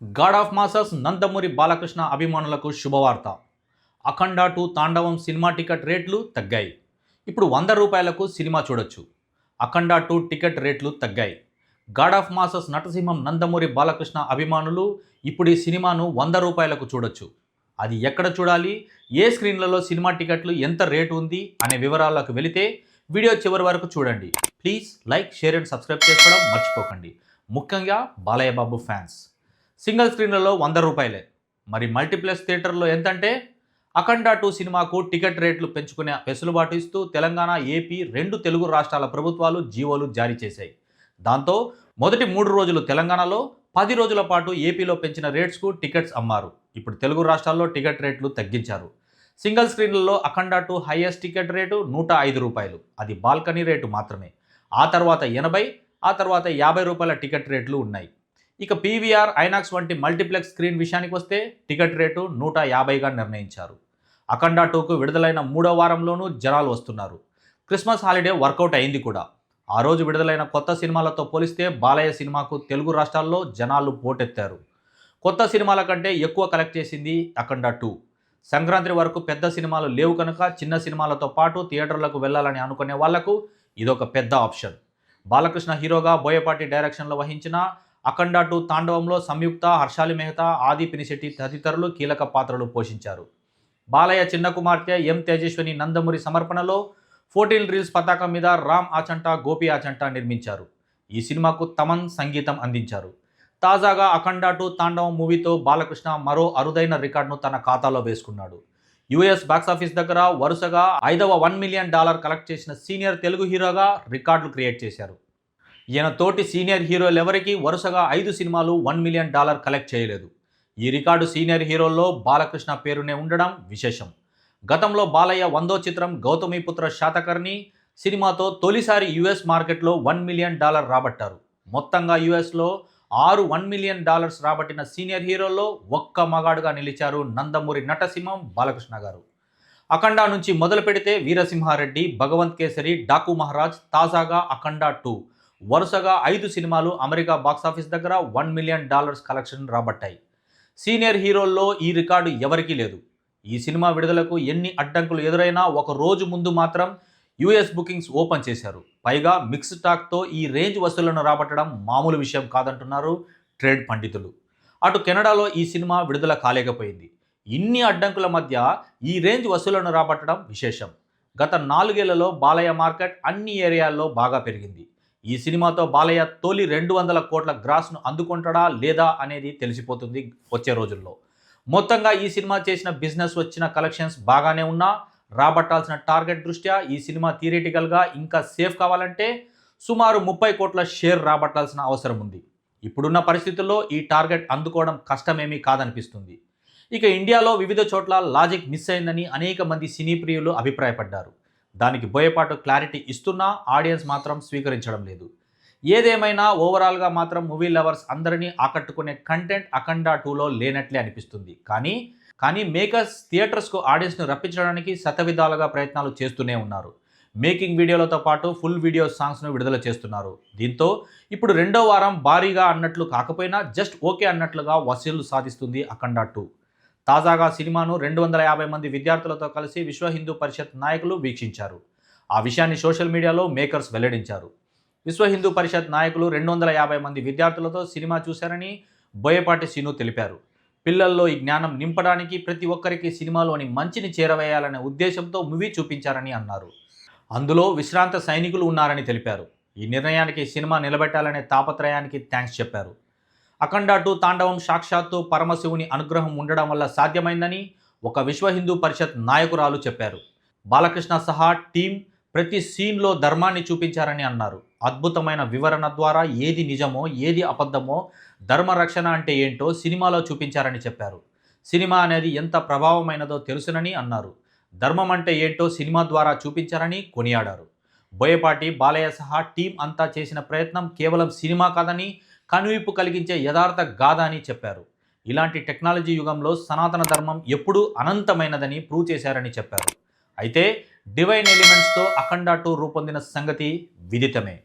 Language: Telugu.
God of masses Nandamuri Balakrishna అభిమానులకు శుభవార్త. Akhanda two Thandavam cinema ticket రేట్లు తగ్గాయి. ఇప్పుడు వంద రూపాయలకు సినిమా చూడొచ్చు. అఖండ టూ టికెట్ రేట్లు తగ్గాయి. గాడ్ ఆఫ్ మాసస్ నటసింహం నందమూరి బాలకృష్ణ అభిమానులు ఇప్పుడు ఈ సినిమాను వంద రూపాయలకు చూడొచ్చు. అది ఎక్కడ చూడాలి? ఏ స్క్రీన్లలో సినిమా టికెట్లు ఎంత రేటు ఉంది అనే వివరాలకు వెళితే వీడియో చివరి వరకు చూడండి. Please like share and subscribe చేసుకోవడం మర్చిపోకండి. ముఖ్యంగా బాలయ్య బాబు ఫ్యాన్స్. సింగిల్ స్క్రీన్లలో వంద రూపాయలే. మరి మల్టీప్లెక్స్ థియేటర్లో ఎంతంటే? అఖండ టూ సినిమాకు టికెట్ రేట్లు పెంచుకునే వెసులుబాటు ఇస్తూ తెలంగాణ ఏపీ రెండు తెలుగు రాష్ట్రాల ప్రభుత్వాలు జీవోలు జారీ చేశాయి. దాంతో మొదటి మూడు రోజులు తెలంగాణలో పది రోజుల పాటు ఏపీలో పెంచిన రేట్స్కు టికెట్స్ అమ్మారు. ఇప్పుడు తెలుగు రాష్ట్రాల్లో టికెట్ రేట్లు తగ్గించారు. Single స్క్రీన్లలో Akhanda two highest ticket rate నూట ఐదు రూపాయలు. అది బాల్కనీ రేటు మాత్రమే. ఆ తర్వాత ఎనభై ఆ తర్వాత యాభై రూపాయల టికెట్ రేట్లు ఉన్నాయి. ఇక పీవీఆర్ ఐనాక్స్ వంటి మల్టీప్లెక్స్ స్క్రీన్ విషయానికి వస్తే టికెట్ రేటు నూట యాభైగా నిర్ణయించారు. అఖండ టూకు విడుదలైన మూడో వారంలోనూ జనాలు వస్తున్నారు. క్రిస్మస్ హాలిడే వర్కౌట్ అయింది కూడా. ఆ రోజు విడుదలైన కొత్త సినిమాలతో పోలిస్తే బాలయ్య సినిమాకు తెలుగు రాష్ట్రాల్లో జనాలు పోటెత్తారు. కొత్త సినిమాల కంటే ఎక్కువ కలెక్ట్ చేసింది అఖండ టూ. సంక్రాంతి వరకు పెద్ద సినిమాలు లేవు కనుక చిన్న సినిమాలతో పాటు థియేటర్లకు వెళ్ళాలని అనుకునే వాళ్ళకు ఇదొక పెద్ద ఆప్షన్. బాలకృష్ణ హీరోగా బోయపాటి డైరెక్షన్లో వహించిన అఖండ టూ తాండవంలో సంయుక్త హర్షాలి మెహతా ఆది పినిశెట్టి తదితరులు కీలక పాత్రలు పోషించారు. బాలయ్య చిన్న కుమార్తె ఎం తేజస్విని నందమూరి సమర్పణలో ఫోర్టీన్ రీల్స్ పతాకం మీద రామ్ ఆచంట గోపి ఆచంట నిర్మించారు. ఈ సినిమాకు తమన్ సంగీతం అందించారు. తాజాగా అఖండ టూ తాండవం మూవీతో బాలకృష్ణ మరో అరుదైన రికార్డును తన ఖాతాలో వేసుకున్నాడు. యుఎస్ బాక్సాఫీస్ దగ్గర వరుసగా ఐదవ వన్ మిలియన్ డాలర్ కలెక్ట్ చేసిన సీనియర్ తెలుగు హీరోగా రికార్డులు క్రియేట్ చేశారు. ఈయన తోటి సీనియర్ హీరోలు ఎవరికి వరుసగా ఐదు సినిమాలు వన్ మిలియన్ డాలర్ కలెక్ట్ చేయలేదు. ఈ రికార్డు సీనియర్ హీరోల్లో బాలకృష్ణ పేరునే ఉండడం విశేషం. గతంలో బాలయ్య వందో చిత్రం గౌతమిపుత్ర శాతకర్ణి సినిమాతో తొలిసారి యుఎస్ మార్కెట్లో వన్ మిలియన్ డాలర్ రాబట్టారు. మొత్తంగా యుఎస్లో ఆరు వన్ మిలియన్ డాలర్స్ రాబట్టిన సీనియర్ హీరోల్లో ఒక్క మగాడుగా నిలిచారు నందమూరి నటసింహం బాలకృష్ణ గారు. అఖండ నుంచి మొదలు పెడితే వీరసింహారెడ్డి భగవంత్ కేసరి డాకు మహారాజ్ తాజాగా అఖండ టూ. వరుసగా ఐదు సినిమాలు అమెరికా బాక్సాఫీస్ దగ్గర వన్ మిలియన్ డాలర్స్ కలెక్షన్ రాబట్టాయి. సీనియర్ హీరోల్లో ఈ రికార్డు ఎవరికీ లేదు. ఈ సినిమా విడుదలకు ఎన్ని అడ్డంకులు ఎదురైనా ఒక రోజు ముందు మాత్రం యుఎస్ బుకింగ్స్ ఓపెన్ చేశారు. పైగా మిక్స్ టాక్తో ఈ రేంజ్ వసూళ్ళను రాబట్టడం మామూలు విషయం కాదంటున్నారు ట్రేడ్ పండితులు. అటు కెనడాలో ఈ సినిమా విడుదల కాలేకపోయింది. ఇన్ని అడ్డంకుల మధ్య ఈ రేంజ్ వసూళ్ళను రాబట్టడం విశేషం. గత నాలుగేళ్ళలో బాలయ్య మార్కెట్ అన్ని ఏరియాల్లో బాగా పెరిగింది. ఈ సినిమాతో బాలయ్య తొలి రెండు వందల కోట్ల గ్రాస్ను అందుకుంటాడా లేదా అనేది తెలిసిపోతుంది వచ్చే రోజుల్లో. మొత్తంగా ఈ సినిమా చేసిన బిజినెస్ వచ్చిన కలెక్షన్స్ బాగానే ఉన్నా రాబట్టాల్సిన టార్గెట్ దృష్ట్యా ఈ సినిమా థియరిటికల్గా ఇంకా సేఫ్ కావాలంటే సుమారు ముప్పై కోట్ల షేర్ రాబట్టాల్సిన అవసరం ఉంది. ఇప్పుడున్న పరిస్థితుల్లో ఈ టార్గెట్ అందుకోవడం కష్టమేమీ కాదనిపిస్తుంది. ఇక ఇండియాలో వివిధ చోట్ల లాజిక్ మిస్ అయిందని అనేక మంది సినీ ప్రియులు అభిప్రాయపడ్డారు. దానికి బోయపాటు క్లారిటీ ఇస్తున్నా ఆడియన్స్ మాత్రం స్వీకరించడం లేదు. ఏదేమైనా ఓవరాల్గా మాత్రం మూవీ లవర్స్ అందరినీ ఆకట్టుకునే కంటెంట్ అఖండ టూలో లేనట్లే అనిపిస్తుంది. కానీ కానీ మేకర్స్ థియేటర్స్కు ఆడియన్స్ను రప్పించడానికి శతవిధాలుగా ప్రయత్నాలు చేస్తూనే ఉన్నారు. మేకింగ్ వీడియోలతో పాటు ఫుల్ వీడియో సాంగ్స్ను విడుదల చేస్తున్నారు. దీంతో ఇప్పుడు రెండో వారం భారీగా అన్నట్లు కాకపోయినా జస్ట్ ఓకే అన్నట్లుగా వసూలు సాధిస్తుంది అఖండ టూ. తాజాగా సినిమాను రెండు వందల యాభై మంది విద్యార్థులతో కలిసి విశ్వ హిందూ పరిషత్ నాయకులు వీక్షించారు. ఆ విషయాన్ని సోషల్ మీడియాలో మేకర్స్ వెల్లడించారు. విశ్వ హిందూ పరిషత్ నాయకులు రెండు వందల యాభై మంది విద్యార్థులతో సినిమా చూశారని బోయపాటి సీను తెలిపారు. పిల్లల్లో ఈ జ్ఞానం నింపడానికి ప్రతి ఒక్కరికి సినిమాలోని మంచిని చేరవేయాలనే ఉద్దేశంతో మూవీ చూపించారని అన్నారు. అందులో విశ్రాంత సైనికులు ఉన్నారని తెలిపారు. ఈ నిర్ణయానికి సినిమా నిలబెట్టాలనే తాపత్రయానికి థ్యాంక్స్ చెప్పారు. అఖండ టూ తాండవం సాక్షాత్తు పరమశివుని అనుగ్రహం ఉండడం వల్ల సాధ్యమైందని ఒక విశ్వ హిందూ పరిషత్ నాయకురాలు చెప్పారు. బాలకృష్ణ సహా టీం ప్రతి సీన్లో ధర్మాన్ని చూపించారని అన్నారు. అద్భుతమైన వివరణ ద్వారా ఏది నిజమో ఏది అబద్ధమో ధర్మరక్షణ అంటే ఏంటో సినిమాలో చూపించారని చెప్పారు. సినిమా అనేది ఎంత ప్రభావమైనదో తెలుసునని అన్నారు. ధర్మం అంటే ఏంటో సినిమా ద్వారా చూపించారని కొనియాడారు. బోయపాటి బాలయ్య సహా టీం అంతా చేసిన ప్రయత్నం కేవలం సినిమా కాదని కనువిప్పు కలిగించే యథార్థ గాథ అని చెప్పారు. ఇలాంటి టెక్నాలజీ యుగంలో సనాతన ధర్మం ఎప్పుడూ అనంతమైనదని ప్రూవ్ చేశారని చెప్పారు. అయితే డివైన్ ఎలిమెంట్స్తో అఖండ టూ రూపొందిన సంగతి విదితమే.